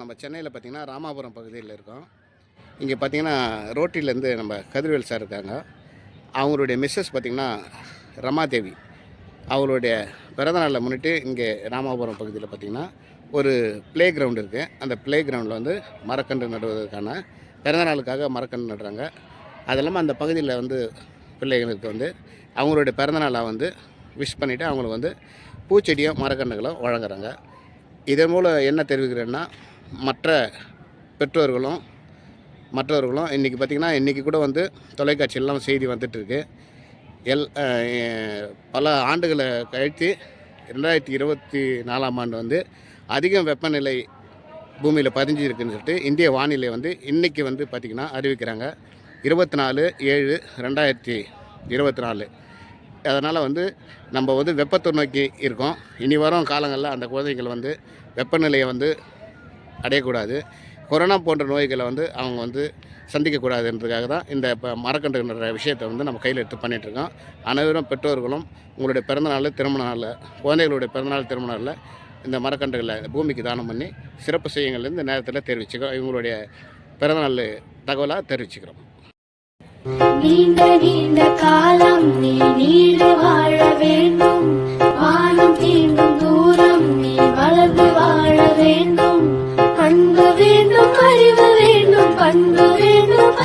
நம்ம சென்னையில் பார்த்தீங்கன்னா ராமாபுரம் பகுதியில் இருக்கோம். இங்கே பார்த்தீங்கன்னா ரோட்டிலேருந்து நம்ம கதிர்வேல் சார் இருக்காங்க. அவங்களுடைய மிஸ்ஸஸ் பார்த்திங்கன்னா ரமாதேவி. அவங்களுடைய பிறந்தநாளை முன்னிட்டு இங்கே ராமாபுரம் பகுதியில் பார்த்திங்கன்னா ஒரு ப்ளே கிரவுண்ட் இருக்குது அந்த ப்ளே கிரவுண்டில் வந்து மரக்கன்று நடுவதற்கான பிறந்தநாளுக்காக மரக்கன்று நடுறாங்க. அது இல்லாமல் அந்த பகுதியில் வந்து பிள்ளைகளுக்கு வந்து அவங்களுடைய பிறந்தநாளாக வந்து விஷ் பண்ணிவிட்டு அவங்களுக்கு வந்து பூச்செடியும் மரக்கன்றுகளும் வழங்குறாங்க. இதன் மூலம் என்ன தெரிவிக்கிறேன்னா மற்ற பெற்றோர்களும் மற்றவர்களும் இன்றைக்கி பார்த்திங்கன்னா இன்றைக்கி கூட வந்து தொலைக்காட்சியெல்லாம் செய்தி வந்துட்டுருக்கு. எல் பல ஆண்டுகளை கழித்து ரெண்டாயிரத்தி இருபத்தி நாலாம் ஆண்டு வந்து அதிகம் வெப்பநிலை பூமியில் பதிஞ்சிருக்குன்னு சொல்லிட்டு இந்திய வானிலை வந்து இன்றைக்கி வந்து பார்த்திங்கன்னா அறிவிக்கிறாங்க. இருபத்தி நாலு ஏழு ரெண்டாயிரத்தி இருபத்தி நாலு. அதனால் வந்து நம்ம வந்து வெப்பத்தை நோக்கி இருக்கோம். இனி வரும் காலங்களில் அந்த குழந்தைகள் வந்து வெப்பநிலையை வந்து அடையக்கூடாது. கொரோனா போன்ற நோய்களை வந்து அவங்க வந்து சந்திக்கக்கூடாதுன்றதுக்காக தான் இந்த இப்போ மரக்கன்றுன்ற விஷயத்தை வந்து நம்ம கையில் எடுத்து பண்ணிகிட்ருக்கோம் அனைவரும் பெற்றோர்களும் உங்களுடைய பிறந்தநாள் திருமண நாளில் குழந்தைகளுடைய பிறந்தநாள் திருமண நாளில் இந்த மரக்கன்றுகளை பூமிக்கு தானம் பண்ணி சிறப்பு செய்யுங்கள் இந்த நேரத்தில் தெரிவிச்சுக்கிறோம் இவங்களுடைய பிறந்தநாள் தகவலாக தெரிவிச்சுக்கிறோம். நீண்ட நீண்ட காலம் நீ நீடு வாழ வேண்டும்.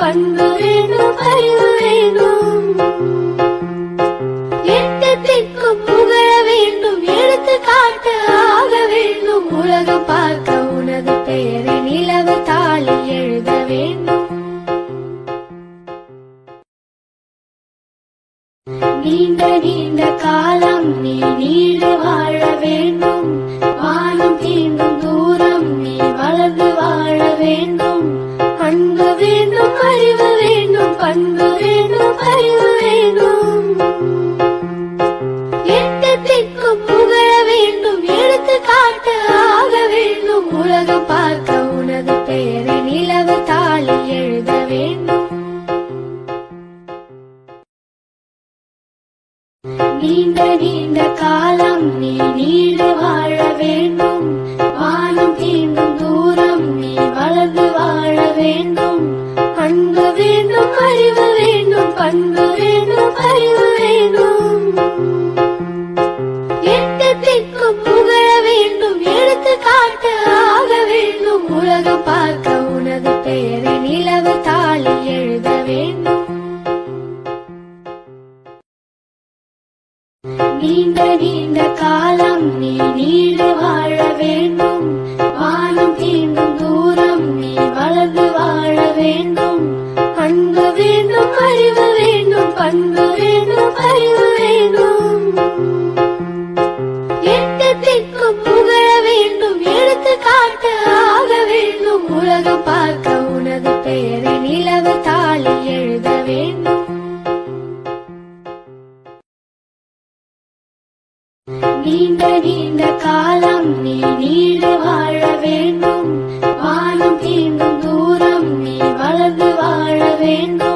பண்பு வேண்டும் அறிவு வேண்டும் எட்டு புகழ வேண்டும் எடுத்து காட்ட ஆக வேண்டும். உலகம் பார்க்க உனது பெயரை நிலவு தாளி எழுத வேண்டும். நீண்ட நீண்ட காலம் நீ நீடு வாழ வேண்டும். வானம் தீண்டும் தூரம் நீ வளர்ந்து வாழ வேண்டும். பண்பு வேண்டும் அறிவு வேண்டும் எட்டத்திற்கு புகழ வேண்டும் எடுத்து காட்ட ஆக வேண்டும். உலகம் பார்க்க உனது பெயரை நிலவு தாளி எழுத வேண்டும். நீண்ட நீண்ட காலம் நீ நீடு வாழ வேண்டும். வானம் தீண்டும் தூரம் நீ வளர்ந்து வாழ வேண்டும். அன்பு வேண்டும் அறிவு வேண்டும் பண்பு வேண்டும் அறிவு வேண்டும். எட்டு திக்கும் புகழ வேண்டும் எடுத்து காட்ட ஆக வேண்டும். உலகம் பார்க்க உனது பெயரை நிலவு தாளி எழுத வேண்டும். நீண்ட நீண்ட காலம் நீ நீடு வாழ வேண்டும். வானம் தீண்டும் வளர்ந்து வாழ வேண்டும். அன்பு வேண்டும் அறிவு வேண்டும் பண்பு வேண்டும் அறிவு வேண்டும். எட்டு புகழ வேண்டும் எடுத்து காட்ட ஆக வேண்டும். உலகம் பார்க்க உனது பெயரை நிலவு தாளி எழுத வேண்டும். நீண்ட நீண்ட காலம் நீ நீடு வாழ வேண்டும். வானம் தீண்டும் வளர்ந்து வாழ வேண்டும்.